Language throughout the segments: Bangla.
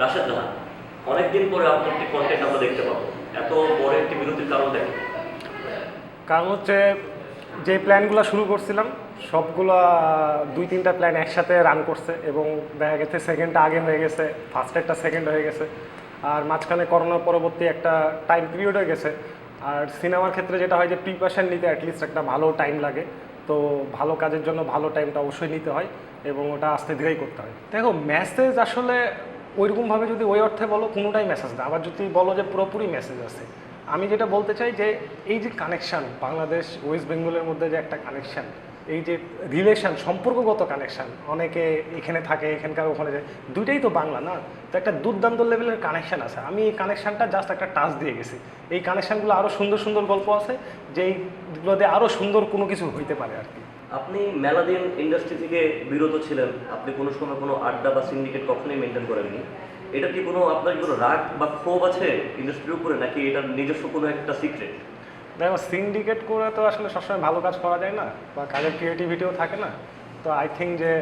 রাশেদ রাহা অনেকদিন পরে আপনার একটি কন্টেন্ট আমরা দেখতে পাবো। এত বড় একটি বিরতির কারণ দেখেন। কারণ হচ্ছে যে প্ল্যানগুলো শুরু করছিলাম সবগুলো দুই তিনটা প্ল্যান একসাথে রান করছে এবং দেখা গেছে সেকেন্ডটা আগে হয়ে গেছে ফার্স্ট একটা সেকেন্ড হয়ে গেছে। আর মাঝখানে করোনা পরবর্তী একটা টাইম পিরিয়ড হয়ে গেছে। আর সিনেমার ক্ষেত্রে যেটা হয় যে প্রিপারেশন নিতে অ্যাটলিস্ট একটা ভালো টাইম লাগে। তো ভালো কাজের জন্য ভালো টাইমটা অবশ্যই নিতে হয় এবং ওটা আস্তে ধীরেই করতে হয়। দেখো মেসেজ আসলে ওইরকমভাবে যদি ওই অর্থে বলো, কোনোটাই মেসেজ না। আবার যদি বলো যে পুরোপুরি মেসেজ আছে। আমি যেটা বলতে চাই যে, এই যে কানেকশান বাংলাদেশ ওয়েস্ট বেঙ্গলের মধ্যে যে একটা কানেকশান এই যে রিলেশন সম্পর্কগত কানেকশান অনেকে এখানে থাকে, এখানকার ওখানে যায়, দুইটাই তো বাংলা না? তো একটা দুর্দান্ত লেভেলের কানেকশান আছে। আমি এই কানেকশানটা জাস্ট একটা টাচ দিয়ে গেছি। এই কানেকশানগুলো আরও সুন্দর সুন্দর গল্প আছে যেইগুলোতে আরও সুন্দর কোনো কিছু হইতে পারে আর কি। আপনি মেলা দিন ইন্ডাস্ট্রি থেকে বিরত ছিলেন, আপনি কোনো সময় কোনো আড্ডা বা সিন্ডিকেট কখনোই মেনটেন করেননি। এটা কি কোনো আপনার কোনো রাগ বা ক্ষোভ আছে ইন্ডাস্ট্রির উপরে, নাকি এটা নিজস্ব কোনো একটা সিক্রেট দেখো সিন্ডিকেট করে তো আসলে সবসময় ভালো কাজ করা যায় না, বা কাজের ক্রিয়েটিভিটিও থাকে না। তো আই থিঙ্ক যে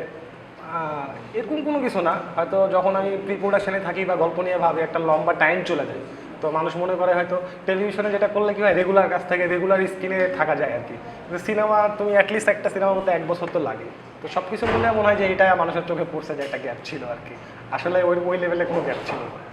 এরকম কোনো কিছু না। হয়তো যখন আমি প্রি প্রোডাকশনে থাকি বা গল্প নিয়ে ভাবি, একটা লম্বা টাইম চলে যায়। তো মানুষ মনে করে হয়তো টেলিভিশনে যেটা করলে কি হয় রেগুলার কাজ থেকে রেগুলার স্ক্রিনে থাকা যায় আর কি। সিনেমা তুমি অ্যাটলিস্ট একটা সিনেমা মধ্যে এক বছর তো লাগে। তো সব কিছু মিলে মনে হয় যে এটা মানুষের চোখে পড়ছে যে একটা গ্যাপ ছিল আর কি। আসলে ওই ওই লেভেলে কোনো গ্যাপ ছিল না।